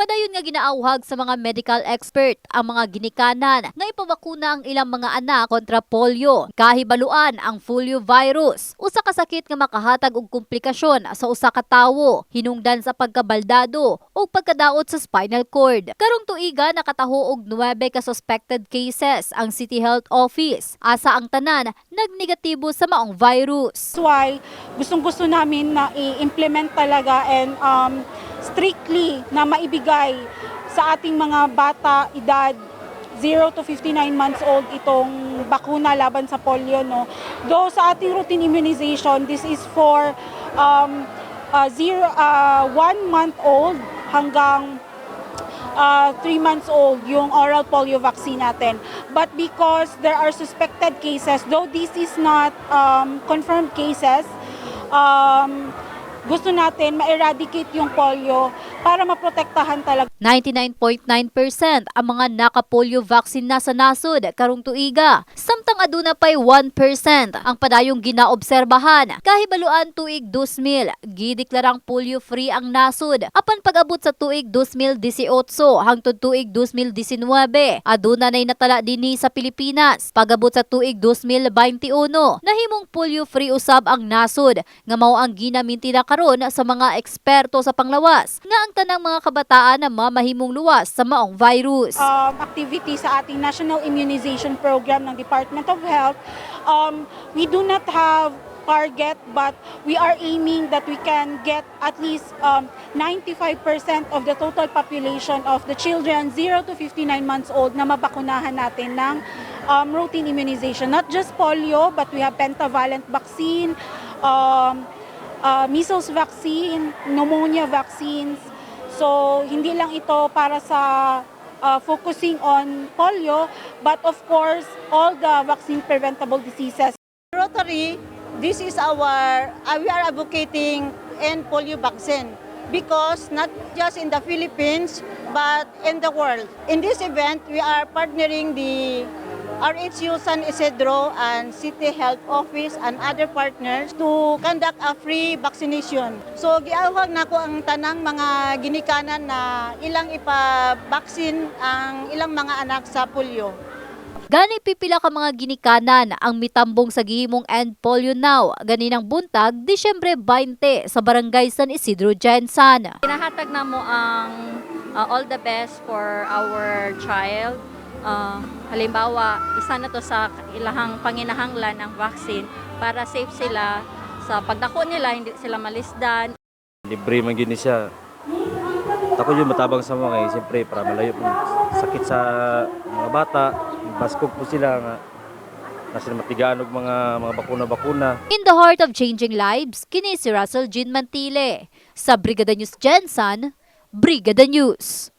Padayon nga ginaauhag sa mga medical expert ang mga ginikanan nga ipabakuna ang ilang mga anak kontra polio. Kahibaluan ang polio virus, usa ka sakit nga makahatag og komplikasyon sa usa ka tawo, hinungdan sa pagkabaldado o pagkadaot sa spinal cord. Karong tuiga nakataho og 9 ka suspected cases ang City Health Office. Asa ang tanan nagnegatibo sa maong virus. That's why gustong gusto namin na i-implement talaga and um, strictly na maibigay sa ating mga bata edad 0 to 59 months old itong bakuna laban sa polio no. Though sa ating routine immunization this is for um, uh, zero, uh, one month old hanggang uh, 3 months old yung oral polio vaccine natin. But because there are suspected cases, though this is not um, confirmed cases, um, gusto natin ma-eradicate yung polio para maprotektahan talaga 99.9% ang mga naka-polio vaccine na sa nasod karong tuiga. Samtang aduna pay 1% ang padayong ginaobserbahan. Kahibaluan tuig 2000, gideklarang polio-free ang nasod. Apan pag-abot sa tuig 2018 hangtod tuig 2019, aduna nay natala dinhi sa Pilipinas. Pag-abot sa tuig 2021, nahimong polio-free usab ang nasod nga mao ang ginaminti na karon sa mga eksperto sa panglawas nga ang tanang mga kabataan na mamahimong luwas sa maong virus. um, activity sa ating National Immunization Program ng Department of Health. Um, we do not have target but we are aiming that we can get at least um, 95% of the total population of the children 0 to 59 months old na mabakunahan natin ng um, routine immunization. Not just polio but we have pentavalent vaccine, um, uh, measles vaccine, pneumonia vaccines. So, hindi lang ito para sa uh, focusing on polio, but of course, all the vaccine preventable diseases. Rotary, this is our, uh, we are advocating end polio vaccine because not just in the Philippines, but in the world. In this event, we are partnering the RHU San Isidro and City Health Office and other partners to conduct a free vaccination. So, giawag na ko ang tanang mga ginikanan na ilang ipa-vaccine ang ilang mga anak sa polio. Gani pipila ka mga ginikanan ang mitambong sa gihimong End Polio Now ganinang buntag Disyembre 20 sa Barangay San Isidro, Jensan. Pinahatag na mo ang uh, all the best for our child. Uh, halimbawa, isa na to sa ilahang panginahanglan ang vaccine para safe sila sa pagdako nila, hindi sila malisdan. Libre man gini siya. Ako yung matabang sa mga eh, siyempre para malayo po sakit sa mga bata. Baskog po sila nga na sila matigaan og mga mga bakuna-bakuna. In the heart of changing lives, kini si Russell Jean Mantile. Sa Brigada News Jensen, Brigada News.